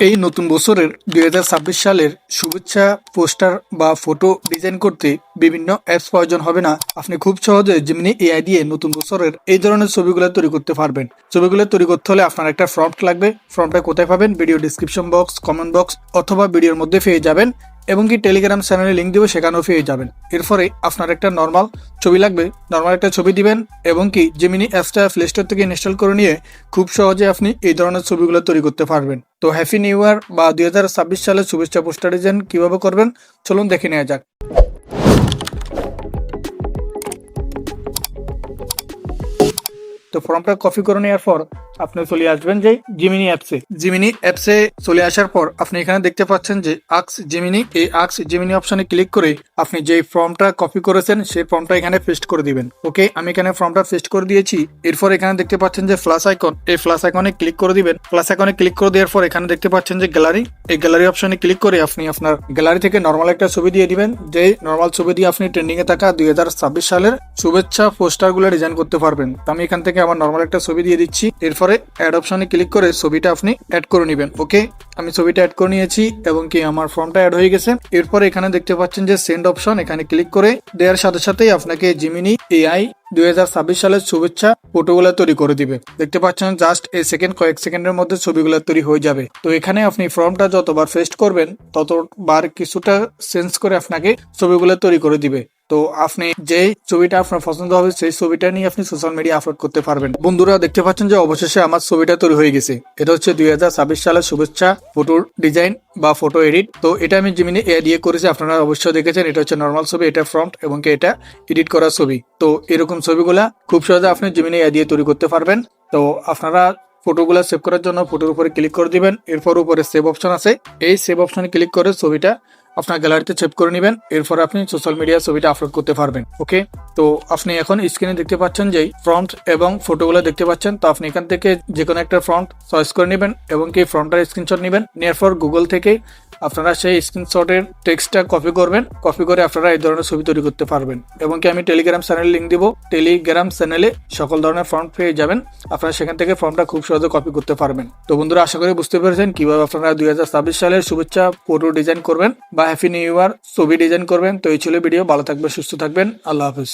এই নতুন বছরের দু হাজার ছাব্বিশ সালের শুভেচ্ছা পোস্টার বা ফটো ডিজাইন করতে বিভিন্ন অ্যাপস প্রয়োজন হবে না। আপনি খুব সহজে যেমনি এআই দিয়ে নতুন বছরের এই ধরনের ছবিগুলো তৈরি করতে পারবেন। ছবিগুলো তৈরি করতে হলে আপনার একটা ফ্রন্ট লাগবে। ফ্রন্টটা কোথায় পাবেন? Video description box comment box অথবা ভিডিওর মধ্যে পেয়ে যাবেন এবং কি টেলিগ্রাম চ্যানেলে লিঙ্ক দিব সেখানেও পেয়ে যাবেন। এরপরে আপনার একটা নর্মাল ছবি লাগবে। নর্মাল একটা ছবি দিবেন এবং কি জেমিনি অ্যাপসটা প্লে স্টোর থেকে ইনস্টল করে নিয়ে খুব সহজে আপনি এই ধরনের ছবিগুলো তৈরি করতে পারবেন। তো হ্যাপি নিউ ইয়ার বা দু হাজার ছাব্বিশ সালের শুভেচ্ছা পোস্টার ডিজাইন কীভাবে করবেন? চলুন দেখে নেওয়া যাক। তো ফর্মটা কপি করে নেওয়ার পর আপনি চলে আসবেন যে জিমিনি অ্যাপসে জিমিনি অ্যাপসে চলে আসার পর আপনি এখানে দেখতে পাচ্ছেন যে আক্স জিমিনি এই আক্স জিমিনি অপশনে ক্লিক করে আপনি যে ফর্মটা কপি করেছেন, সেই ফর্মটা এখানে পেস্ট করে দিবেন। ওকে আমি এখানে ফর্মটা পেস্ট করে দিয়েছি। এরপর এখানে দেখতে পাচ্ছেন যে ফ্লাস আইকন এই ফ্লাস আইকনে ক্লিক করে দিবেন। ফ্লাস আইকনে ক্লিক করে দেওয়ার পর এখানে দেখতে পাচ্ছেন যে গ্যালারি এই গ্যালারি অপশনে ক্লিক করে আপনি আপনার গ্যালারি থেকে নর্মাল একটা ছবি দিয়ে দিবেন। যে নর্মাল ছবি দিয়ে আপনি ট্রেন্ডিং এ থাকা দুই হাজার ছাব্বিশ সালের শুভেচ্ছা পোস্টারগুলো ডিজাইন করতে পারবেন। আমি এখান থেকে আমার নর্মাল একটা ছবি দিয়ে দিচ্ছি। এরপরে অ্যাড অপশনে ক্লিক করে ছবিটা আপনি অ্যাড করে নেবেন ওকে আমি ছবিটা অ্যাড করে নিয়েছি এবং কি আমার ফর্মটা অ্যাড হয়ে গেছে। এরপরে এখানে দেখতে পাচ্ছেন যে সেন্ড অপশন এখানে ক্লিক করে দেওয়ার সাথে সাথেই আপনাকে জিমিনি এআই দুই হাজার ছাব্বিশ সালের শুভেচ্ছা ফটোগুলো তৈরি করে দিবে। দেখতে পাচ্ছেন জাস্ট এই সেকেন্ড কয়েক সেকেন্ডের মধ্যে ছবিগুলো তৈরি হয়ে যাবে। তো এখানে আপনি ফর্মটা যতবার ফেস্ট করবেন, ততবার কিছুটা চেঞ্জ করে আপনাকে ছবিগুলো তৈরি করে দিবে। তো আপনি যে ছবিটা আপনার পছন্দ হবে, সেই ছবিটা নিয়ে আপনি সোশ্যাল মিডিয়া আপলোড করতে পারবেন। বন্ধুরা, দেখতে পাচ্ছেন যে অবশেষে আমার ছবিটা তৈরি হয়ে গেছে। এটা হচ্ছে দুই হাজার ছাব্বিশ সালের শুভেচ্ছা ফটোর ডিজাইন বা ফটো এডিট তো এটা আমি জিমিনি এ দিয়ে করেছি, আপনারা অবশ্যই দেখেছেন, এটা হচ্ছে নর্মাল ছবি, এটা ফ্রন্ট এবং এটা এডিট করা ছবি। তো এরকম ছবিগুলা খুব সহজে আপনি জিমিনি এ দিয়ে তৈরি করতে পারবেন। তো আপনারা ফটোগুলো সেভ করার জন্য ফটোর উপরে ক্লিক করে দিবেন। এরপর উপরে সেভ অপশন আছে। এই সেভ অপশনে ক্লিক করে ছবিটা আপনার গ্যালারিতে সেভ করে নেবেন, এরপর আপনি সোশ্যাল মিডিয়া ছবিটা আপলোড করতে পারবেন ওকে তো আপনি এখন স্ক্রিনে দেখতে পাচ্ছেন যে ফ্রন্ট এবং ফটোগুলো দেখতে পাচ্ছেন, তো আপনি এখান থেকে যে কোনো একটা ফ্রন্ট চয়েস করে নেবেন এবং কি ফ্রন্টের স্ক্রিনশট নেবেন নেওয়ার পর গুগল থেকে আপনারা সেই স্ক্রিনশটের টেক্সটটা কপি করবেন কপি করে আপনারা এই ধরনের ছবি তৈরি করতে পারবেন, এবং কি আমি টেলিগ্রাম চ্যানেল লিঙ্ক দিব টেলিগ্রাম চ্যানেলে সকল ধরনের ফর্ম পেয়ে যাবেন, আপনারা সেখান থেকে ফর্মটা খুব সহজে কপি করতে পারবেন। তো বন্ধুরা, আশা করি বুঝতে পেরেছেন কীভাবে আপনারা দুই হাজার ছাব্বিশ সালের শুভেচ্ছা ফটো ডিজাইন করবেন বা হ্যাপি নিউ ইয়ার ছবি ডিজাইন করবেন। তো এই ছিল ভিডিও ভালো থাকবেন, সুস্থ থাকবেন। আল্লাহ হাফিজ।